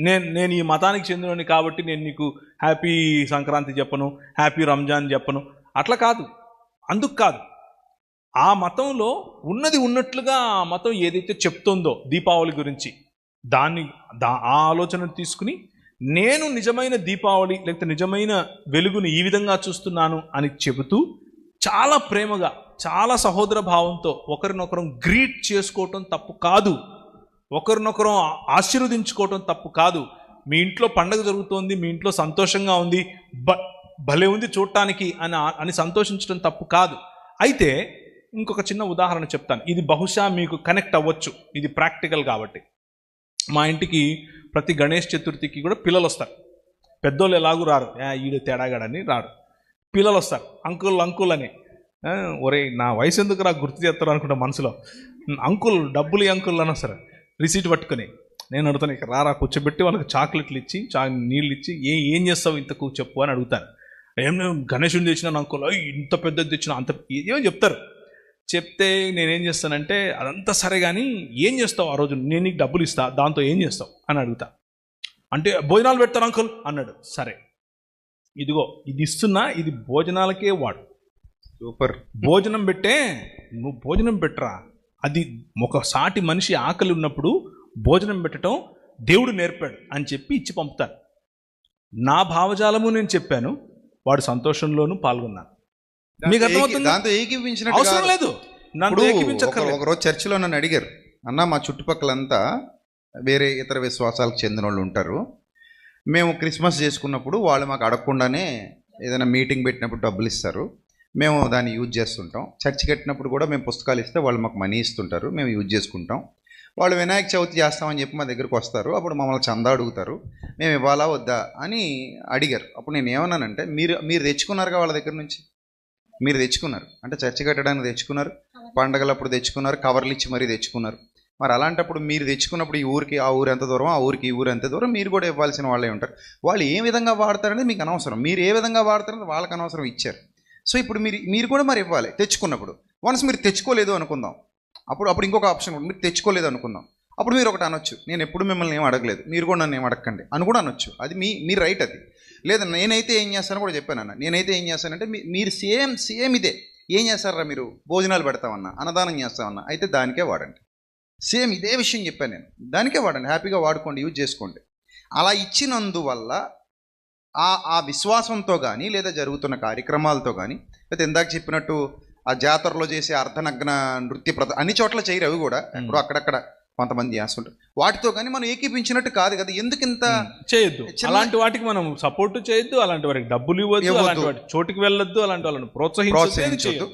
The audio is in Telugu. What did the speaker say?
నేను నేను ఈ మతానికి చెందినని కాబట్టి నేను నీకు హ్యాపీ సంక్రాంతి చెప్పను హ్యాపీ రంజాన్ చెప్పను. అట్లా కాదు. అందుకు కాదు. ఆ మతంలో ఉన్నది ఉన్నట్లుగా ఆ మతం ఏదైతే చెప్తుందో దీపావళి గురించి దాన్ని దా ఆ ఆలోచనను తీసుకుని నేను నిజమైన దీపావళి లేకపోతే నిజమైన వెలుగుని ఈ విధంగా చూస్తున్నాను అని చెబుతూ చాలా ప్రేమగా చాలా సహోదర భావంతో ఒకరినొకరం గ్రీట్ చేసుకోవటం తప్పు కాదు. ఒకరినొకరు ఆశీర్వదించుకోవటం తప్పు కాదు. మీ ఇంట్లో పండగ జరుగుతోంది మీ ఇంట్లో సంతోషంగా ఉంది బ భలే ఉంది చూడటానికి అని అని సంతోషించడం తప్పు కాదు. అయితే ఇంకొక చిన్న ఉదాహరణ చెప్తాను. ఇది బహుశా మీకు కనెక్ట్ అవ్వచ్చు. ఇది ప్రాక్టికల్ కాబట్టి. మా ఇంటికి ప్రతి గణేష్ చతుర్థికి కూడా పిల్లలు వస్తారు. పెద్దోళ్ళు ఎలాగూ రారు. ఈడు తేడాగాడని రారు. పిల్లలు వస్తారు. అంకుల్ అంకుల్ అని. ఒరే ఒరేయ్ నా వయసు ఎందుకు రా గుర్తు చేస్తారు అనుకుంటా మనసులో. అంకుల్ డబ్బులు ఈ అంకుల్ అని వస్తారు? రిసీట్ పట్టుకొని. నేను అడుగుతాను ఇక రారా కూర్చోబెట్టి వాళ్ళకి చాక్లెట్లు ఇచ్చి చా నీళ్ళు ఇచ్చి ఏ ఏం చేస్తావు ఇంతకు? చెప్పు అని అడుగుతాను. ఏం గణేషుని తెచ్చిన అంకుల్ "అయ్, ఇంత పెద్దది తెచ్చిన అంత ఏమో చెప్తారు. చెప్తే నేనేం చేస్తానంటే అదంతా సరే కానీ ఏం చేస్తావు ఆ రోజు? నేను నీకు డబ్బులు ఇస్తా దాంతో ఏం చేస్తావు? అని అడుగుతా. అంటే భోజనాలు పెడతాను అంకుల్? అన్నాడు. సరే. ఇదిగో ఇది ఇస్తున్నా ఇది భోజనాలకే వాడు. సూపర్. భోజనం పెట్టే నువ్వు భోజనం పెట్టరా? అది ఒక సాటి మనిషి ఆకలి ఉన్నప్పుడు భోజనం పెట్టడం దేవుడు నేర్పాడు అని చెప్పి ఇచ్చి పంపుతాను నా భావజాలము నేను చెప్పాను వాడు సంతోషంలోనూ పాల్గొన్నాను. మీకు అర్థమవుతుందా? దాంతో ఏకీపించినట్టు అవసరం. లేదు. నన్ను ఏకీపించక్కర్లేదు ఒకరోజు చర్చిలో నన్ను అడిగారు అన్న మా చుట్టుపక్కలంతా వేరే ఇతర విశ్వాసాలకు చెందిన వాళ్ళు ఉంటారు. మేము క్రిస్మస్ చేసుకున్నప్పుడు వాళ్ళు మాకు అడగకుండానే ఏదైనా మీటింగ్ పెట్టినప్పుడు డబ్బులు ఇస్తారు. మేము దాన్ని యూజ్ చేస్తుంటాం. చర్చి కట్టినప్పుడు కూడా మేము పుస్తకాలు ఇస్తే వాళ్ళు మాకు మనీ ఇస్తుంటారు. మేము యూజ్ చేసుకుంటాం. వాళ్ళు వినాయక చవితి చేస్తామని చెప్పి మా దగ్గరకు వస్తారు. అప్పుడు మమ్మల్ని చందా అడుగుతారు. మేము ఇవ్వాలా వద్దా? అని అడిగారు. అప్పుడు నేను ఏమన్నానంటే మీరు మీరు తెచ్చుకున్నారుగా వాళ్ళ దగ్గర నుంచి? మీరు తెచ్చుకున్నారు. అంటే చర్చి కట్టడానికి తెచ్చుకున్నారు. పండగలప్పుడు తెచ్చుకున్నారు. కవర్లు ఇచ్చి మరీ తెచ్చుకున్నారు. మరి అలాంటప్పుడు మీరు తెచ్చుకున్నప్పుడు ఈ ఊరికి ఆ ఊరు ఎంత దూరం ఆ ఊరికి ఈ ఊరు ఎంత దూరం మీరు కూడా ఇవ్వాల్సిన వాళ్ళే ఉంటారు. వాళ్ళు ఏ విధంగా వాడతారనేది మీకు అనవసరం. మీరు ఏ విధంగా వాడతారనేది వాళ్ళకి అనవసరం ఇచ్చారు. సో ఇప్పుడు మీరు మీరు కూడా మరి ఇవ్వాలి తెచ్చుకున్నప్పుడు. వన్స్ మీరు తెచ్చుకోలేదు అనుకుందాం. అప్పుడు అప్పుడు ఇంకొక ఆప్షన్ మీరు తెచ్చుకోలేదు అనుకుందాం. అప్పుడు మీరు ఒకటి అనొచ్చు. నేను ఎప్పుడు మిమ్మల్ని ఏం అడగలేదు. మీరు కూడా నన్ను ఏం అడగండి అని కూడా అనొచ్చు. అది మీ మీ రైట్ అది. లేదా నేనైతే ఏం చేస్తానో కూడా చెప్పాను అన్న. నేనైతే ఏం చేస్తానంటే మీరు సేమ్ సేమ్ ఇదే. ఏం చేస్తారా మీరు? భోజనాలు పెడతామన్నా అన్నదానం చేస్తామన్నా అయితే దానికే వాడండి. సేమ్ ఇదే విషయం చెప్పాను నేను. దానికే వాడండి. హ్యాపీగా వాడుకోండి యూజ్ చేసుకోండి. అలా ఇచ్చినందువల్ల ఆ ఆ విశ్వాసంతో కానీ లేదా జరుగుతున్న కార్యక్రమాలతో కానీ లేదా ఇందాక చెప్పినట్టు ఆ జాతరలో చేసే అర్ధనగ్న నృత్య ప్రద అన్ని చోట్ల చేయరు అవి కూడా. ఎక్కడో అక్కడక్కడ కొంతమంది చేస్తుంటారు. వాటితో కానీ మనం ఏకీపించినట్టు కాదు కదా ఎందుకు ఇంత చేయొద్దు. అలాంటి వాటికి మనం సపోర్ట్ చేయొద్దు అలాంటి వారికి డబ్బులు ఇవ్వద్దు. అలాంటి వాటి చోటికి వెళ్ళొద్దు అలాంటి వాళ్ళని ప్రోత్సహించొద్దు.